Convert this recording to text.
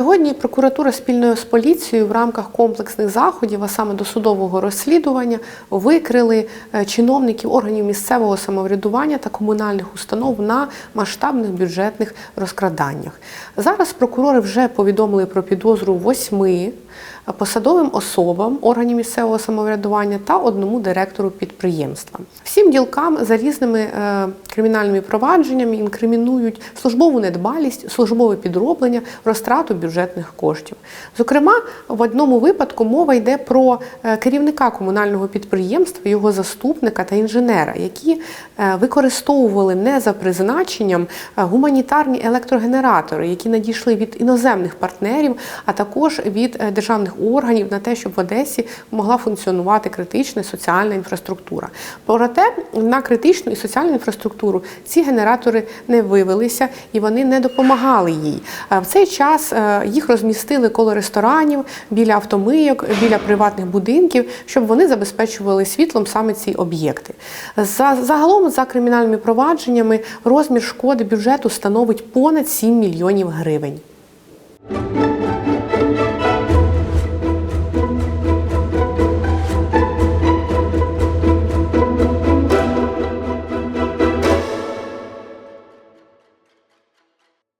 Сьогодні прокуратура спільно з поліцією в рамках комплексних заходів, а саме досудового розслідування, викрили е, чиновників органів місцевого самоврядування та комунальних установ на масштабних бюджетних розкраданнях. Зараз прокурори вже повідомили про підозру восьми посадовим особам органів місцевого самоврядування та одному директору підприємства. Всім ділкам за різними е, кримінальними провадженнями інкримінують службову недбалість, службове підроблення, розтрату бюджетних коштів. Зокрема, в одному випадку мова йде про е, керівника комунального підприємства, його заступника та інженера, які е, використовували не за призначенням е, гуманітарні електрогенератори, які надійшли від іноземних партнерів, а також від державних органів на те, щоб в Одесі могла функціонувати критична соціальна інфраструктура. Проте на критичну і соціальну інфраструктуру ці генератори не вивелися і вони не допомагали їй. В цей час їх розмістили коло ресторанів, біля автомийок, біля приватних будинків, щоб вони забезпечували світлом саме ці об'єкти. За загалом за кримінальними провадженнями розмір шкоди бюджету становить понад 7 мільйонів гривень.